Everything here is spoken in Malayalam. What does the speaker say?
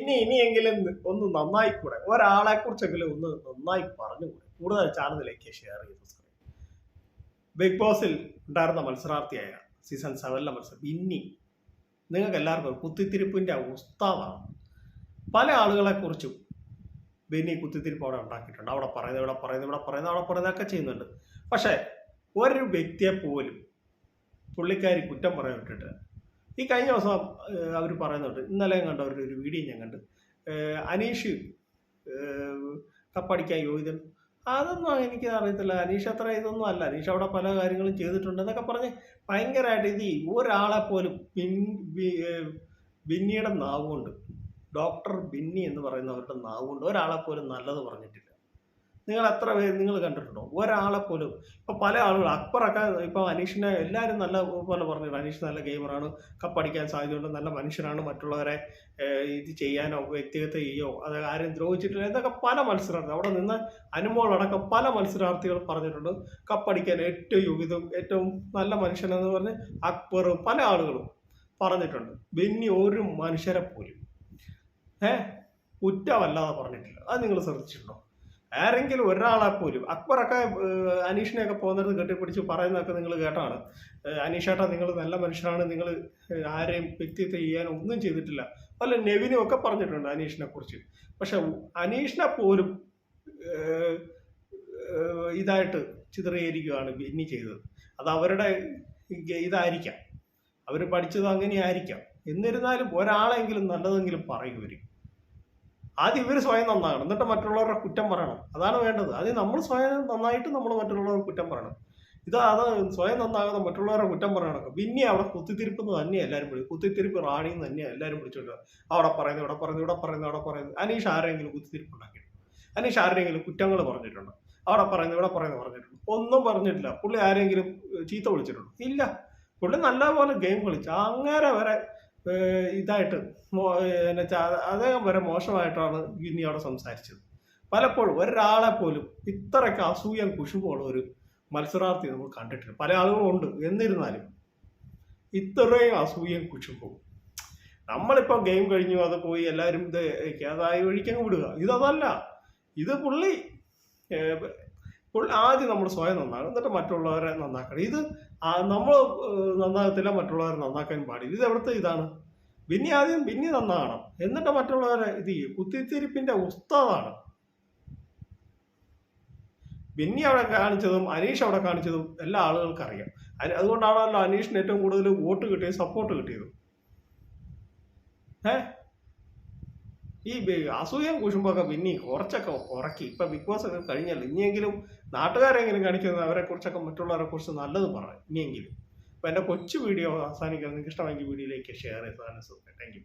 ഇനി ഇനിയെങ്കിലും ഒന്ന് നന്നായി കൂടെ ഒരാളെ കുറിച്ചെങ്കിലും ഒന്ന് നന്നായി പറഞ്ഞുകൂടെ കൂടുതൽ ചാനലിലേക്ക് ഷെയർ ചെയ്തു ബിഗ് ബോസിൽ ഉണ്ടായിരുന്ന മത്സരാർത്ഥിയായ സീസൺ സെവനിലെ മത്സരം ബിന്നി. നിങ്ങൾക്ക് എല്ലാവർക്കും കുത്തിത്തിരിപ്പിന്റെ ഉസ്താവാണ്. പല ആളുകളെ കുറിച്ചും ബിന്നി കുത്തിത്തിരിപ്പ് അവിടെ ഉണ്ടാക്കിയിട്ടുണ്ട്. അവിടെ പറയുന്നത് ഇവിടെ പറയുന്നത് ഇവിടെ പറയുന്നത് അവിടെ പറയുന്നതൊക്കെ ചെയ്യുന്നുണ്ട്. പക്ഷേ ഒരു വ്യക്തിയെ പോലും പുള്ളിക്കാരി കുറ്റം പറയാൻ വിട്ടിട്ട് ഈ കഴിഞ്ഞ ദിവസം അവർ പറയുന്നുണ്ട്. ഇന്നലെ കണ്ട ഒരു വീഡിയോ ഞാൻ കണ്ട്. അനീഷ് കപ്പടിക്കാൻ യോഗ്യത അതൊന്നും എനിക്ക് അറിയത്തില്ല. അനീഷ് അത്ര ഇതൊന്നും അല്ല. അനീഷ് അവിടെ പല കാര്യങ്ങളും ചെയ്തിട്ടുണ്ട് എന്നൊക്കെ പറഞ്ഞ് ഭയങ്കരമായിട്ട് ഇത് ഒരാളെ പോലും പിൻ ബിന്നിയുടെ നാവുകൊണ്ട് ഡോക്ടർ ബിന്നി എന്ന് പറയുന്നവരുടെ നാവുകൊണ്ട് ഒരാളെ പോലും നല്ലത് പറഞ്ഞിട്ടില്ല. നിങ്ങൾ എത്ര പേര് നിങ്ങൾ കണ്ടിട്ടുണ്ടോ? ഒരാളെ പോലും. ഇപ്പൊ പല ആളുകൾ അക്ബറൊക്കെ ഇപ്പൊ അനീഷിനെ എല്ലാവരും നല്ല പോലെ പറഞ്ഞു അനീഷ് നല്ല ഗെയിമറാണ് കപ്പടിക്കാൻ സാധ്യതയുണ്ട് നല്ല മനുഷ്യനാണ്. മറ്റുള്ളവരെ ഇത് ചെയ്യാനോ വ്യക്തിഗത ചെയ്യോ അത് ആരും ദ്രോഹിച്ചിട്ടില്ല. എന്നൊക്കെ പല മത്സരാർത്ഥി അവിടെ നിന്ന് അനുമോളടക്കം പല മത്സരാർത്ഥികൾ പറഞ്ഞിട്ടുണ്ട്. കപ്പടിക്കാൻ ഏറ്റവും യോഗ്യതും ഏറ്റവും നല്ല മനുഷ്യനെന്ന് പറഞ്ഞ് അക്ബറും പല ആളുകളും പറഞ്ഞിട്ടുണ്ട്. ബെന്നി ഒരു മനുഷ്യരെ പോലും. ഏ? കുറ്റമല്ലാതെ പറഞ്ഞിട്ടില്ല. അത് നിങ്ങൾ ശ്രദ്ധിച്ചിട്ടുണ്ടോ? ആരെങ്കിലും ഒരാളെ പോലും അക്ബറൊക്കെ അനീഷിനെയൊക്കെ പോകുന്നിടത്ത് കെട്ടിപ്പിടിച്ച് പറയുന്നതൊക്കെ നിങ്ങൾ കേട്ടാണ് അനീഷേട്ടാ നിങ്ങൾ നല്ല മനുഷ്യരാണ് നിങ്ങൾ ആരെയും വ്യക്തിത്വം ചെയ്യാൻ ഒന്നും ചെയ്തിട്ടില്ല. അല്ല നെവിനും ഒക്കെ പറഞ്ഞിട്ടുണ്ട് അനീഷിനെ കുറിച്ച്. പക്ഷെ അനീഷിനെ പോലും ഇതായിട്ട് ചിത്രീകരിക്കുകയാണ് ബിന്നി ചെയ്തത്. അത് അവരുടെ ഇതായിരിക്കാം. അവർ പഠിച്ചത് അങ്ങനെയായിരിക്കാം. എന്നിരുന്നാലും ഒരാളെങ്കിലും നല്ലതെങ്കിലും പറയുവരും ആദ്യം ഇവർ സ്വയം നന്നാകണം. എന്നിട്ട് മറ്റുള്ളവരുടെ കുറ്റം പറയണം. അതാണ് വേണ്ടത്. ആദ്യം നമ്മൾ സ്വയം നന്നായിട്ട് നമ്മൾ മറ്റുള്ളവരുടെ കുറ്റം പറയണം. ഇത് അത് സ്വയം നന്നാകുന്ന മറ്റുള്ളവരുടെ കുറ്റം പറയണം. പിന്നെ അവിടെ കുത്തിത്തിരിപ്പെന്ന് തന്നെയാണ് എല്ലാവരും വിളി കുത്തിത്തിരിപ്പ് റാണി എന്ന് തന്നെയാണ് എല്ലാവരും വിളിച്ചോണ്ട് അവിടെ പറയുന്നത് ഇവിടെ പറയുന്നത് ഇവിടെ പറയുന്നത് അവിടെ പറയുന്നത്. അനീഷ് ആരെങ്കിലും കുത്തിത്തിരിപ്പ് ഉണ്ടാക്കിയിട്ടുണ്ട് അനീഷ് ആരെങ്കിലും കുറ്റങ്ങൾ പറഞ്ഞിട്ടുണ്ട്? അവിടെ പറയുന്നത് ഇവിടെ പറയുന്നത് പറഞ്ഞിട്ടുണ്ട്? ഒന്നും പറഞ്ഞിട്ടില്ല. പുള്ളി ആരെങ്കിലും ചീത്ത വിളിച്ചിട്ടുണ്ടോ? ഇല്ല. പുള്ളി നല്ലപോലെ ഗെയിം കളിച്ചു അങ്ങനെ വരെ ഇതായിട്ട് ഏഹ്, അദ്ദേഹം വരെ മോശമായിട്ടാണ് ഗിന്നി അവിടെ സംസാരിച്ചത്. പലപ്പോഴും ഒരാളെ പോലും ഇത്രയ്ക്ക് അസൂയം കുശുമുള്ള ഒരു മത്സരാർത്ഥി നമ്മൾ കണ്ടിട്ടില്ല. പല ആളുകളും ഉണ്ട്. എന്നിരുന്നാലും ഇത്രയും അസൂയം കുശുമ്പും. നമ്മളിപ്പോൾ ഗെയിം കഴിഞ്ഞു അത് പോയി എല്ലാവരും ഇത് അതായി ഒഴിക്കാൻ വിടുക. ഇതതല്ല. ഇത് പുള്ളി ഏഹ്, ആദ്യം നമ്മൾ സ്വയം നന്നാകണം എന്നിട്ട് മറ്റുള്ളവരെ നന്നാക്കണം. ഇത് നമ്മൾ നന്നാകത്തില്ല മറ്റുള്ളവരെ നന്നാക്കാൻ പാടില്ല. ഇത് എവിടുത്തെ ഇതാണ്? പിന്നെ ആദ്യം പിന്നെ നന്നാകണം. എന്നിട്ട് മറ്റുള്ളവരെ ഇത് കുത്തിത്തിരിപ്പിന്റെ ഉസ്താദാണ്. പിന്നെ അവിടെ കാണിച്ചതും അനീഷ് അവിടെ കാണിച്ചതും എല്ലാ ആളുകൾക്കും അറിയാം അതുകൊണ്ടാണല്ലോ അനീഷിന് ഏറ്റവും കൂടുതൽ വോട്ട് കിട്ടിയത് സപ്പോർട്ട് കിട്ടിയത്. ഏ? ഈ അസൂയം കുശുമ്പൊക്കെ പിന്നെ കുറച്ചൊക്കെ കുറക്കി ഇപ്പൊ ബിഗ് ബോസ് ഒക്കെ കഴിഞ്ഞല്ലോ. ഇനിയെങ്കിലും നാട്ടുകാരെങ്കിലും കാണിക്കുന്നത് അവരെ കുറിച്ചൊക്കെ മറ്റുള്ളവരെ കുറിച്ച് നല്ലത് പറയാം ഇനിയെങ്കിലും. അപ്പൊ എന്റെ കൊച്ചു വീഡിയോ അവസാനിക്കുന്നത്. നിങ്ങൾക്ക് ഇഷ്ടമെങ്കിൽ വീഡിയോയിലേക്ക് ഷെയർ ചെയ്തതാണ് താങ്ക് യു